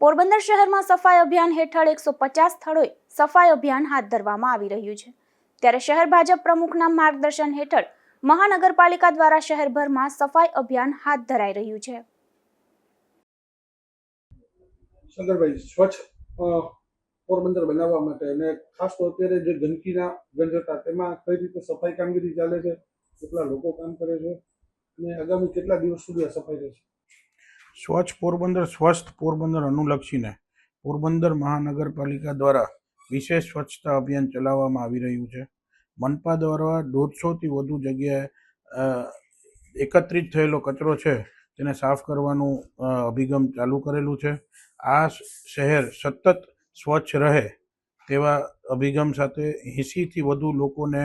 પોરબંદર શહેરમાં સફાઈ અભિયાન હેઠળ એકસો પચાસ સ્થળોએ સફાઈ અભિયાન હાથ ધરવામાં આવી રહ્યું છે. ત્યારે શહેર ભાજપ પ્રમુખના માર્ગદર્શન હેઠળ મહાનગરપાલિકા દ્વારા શહેરભરમાં સફાઈ અભિયાન હાથ ધરાઈ રહ્યું છે. શંકરભાઈ, સ્વચ્છ પોરબંદર બનાવવા માટે અને ખાસ તો અત્યારે જે ગંદકીના ગંજતા તેમાં કઈ રીતે સફાઈ કામગીરી ચાલે છે, કેટલા લોકો કામ કરે છે અને આગામી કેટલા દિવસ સુધી આ સફાઈ રહેશે? સ્વચ્છ પોરબંદર, સ્વસ્થ પોરબંદર અનુલક્ષીને પોરબંદર મહાનગરપાલિકા દ્વારા વિશેષ સ્વચ્છતા અભિયાન ચલાવવામાં આવી રહ્યું છે. મનપા દ્વારા દોઢસોથી વધુ જગ્યાએ એકત્રિત થયેલો કચરો છે, તેને સાફ કરવાનું અભિગમ ચાલુ કરેલું છે. આ શહેર સતત સ્વચ્છ રહે તેવા અભિગમ સાથે એંસીથી વધુ લોકોને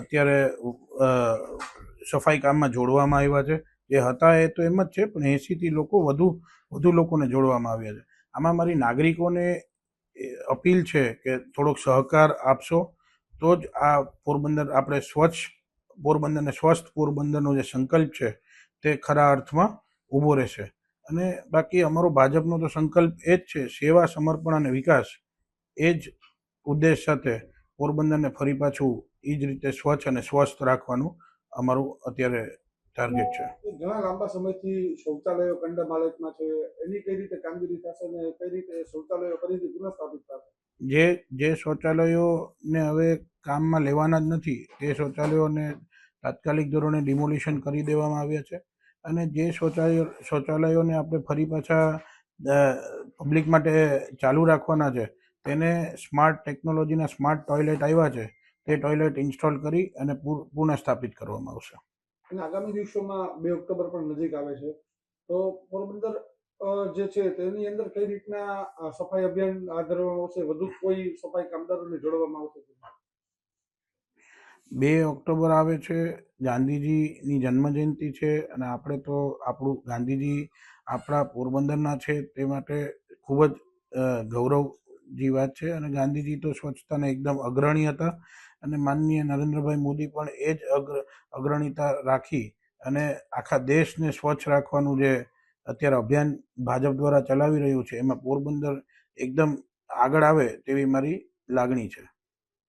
અત્યારે સફાઈ કામમાં જોડવામાં આવ્યા છે. જે હતા એ તો એમ જ છે, પણ એંસીથી લોકો વધુ વધુ લોકોને જોડવામાં આવ્યા છે. આમાં મારી નાગરિકોને અપીલ છે કે થોડોક સહકાર આપશો, તો જ આ પોરબંદર, આપણે સ્વચ્છ પોરબંદરને સ્વસ્થ પોરબંદરનો જે સંકલ્પ છે, તે ખરા અર્થમાં ઊભો રહેશે. અને બાકી અમારો ભાજપનો તો સંકલ્પ એ જ છે, સેવા, સમર્પણ અને વિકાસ એ જ ઉદ્દેશ સાથે પોરબંદરને ફરી પાછું એ જ રીતે સ્વચ્છ અને સ્વસ્થ રાખવાનું અમારું અત્યારે ટાર્ગેટ છે. ઘણા લાંબા સમયથી શૌચાલયો ખંડ માલિકમાં છે. એની કઈ રીતે કામગીરી થશે અને કઈ રીતે શૌચાલયો ફરીથી પુનઃસ્થાપિત થશે? જે જે શૌચાલયોને હવે કામમાં લેવાના જ નથી તે શૌચાલયોને તાત્કાલિક ધોરણે ડિમોલિશન કરી દેવામાં આવ્યા છે. અને જે શૌચાલયો શૌચાલયોને આપણે ફરી પાછા પબ્લિક માટે ચાલુ રાખવાના છે તેને સ્માર્ટ ટેકનોલોજીના સ્માર્ટ ટોયલેટ આવ્યા છે તે ટોયલેટ ઇન્સ્ટોલ કરી અને પુનઃ પુનઃસ્થાપિત કરવામાં આવશે. અને આગામી દિવસોમાં બે ઓક્ટોબર પણ નજીક આવે છે. તો પોરબંદર જે છે તેની અંદર કઈ રીતના સફાઈ અભિયાન હાથ ધરવામાં આવશે? વધુ કોઈ સફાઈ કામદારોને જોડવામાં આવશે બે ઓક્ટોબર આવે છે ગાંધીજીની જન્મજયંતિ છે અને આપણે તો આપણું ગાંધીજી આપણા પોરબંદરના છે તે માટે ખૂબ જ અ, ગૌરવની વાત છે અને ગાંધીજી તો સ્વચ્છતાના એકદમ અગ્રણી હતા અને માનનીય નરેન્દ્રભાઈ મોદી પણ એ જ અગ્ર, અગ્રણીતા રાખી અને આખા દેશને સ્વચ્છ રાખવાનું જે અત્યારે અભિયાન ભાજપ દ્વારા ચલાવી રહ્યું છે, એમાં પોરબંદર એકદમ આગળ આવે તેવી મારી લાગણી છે.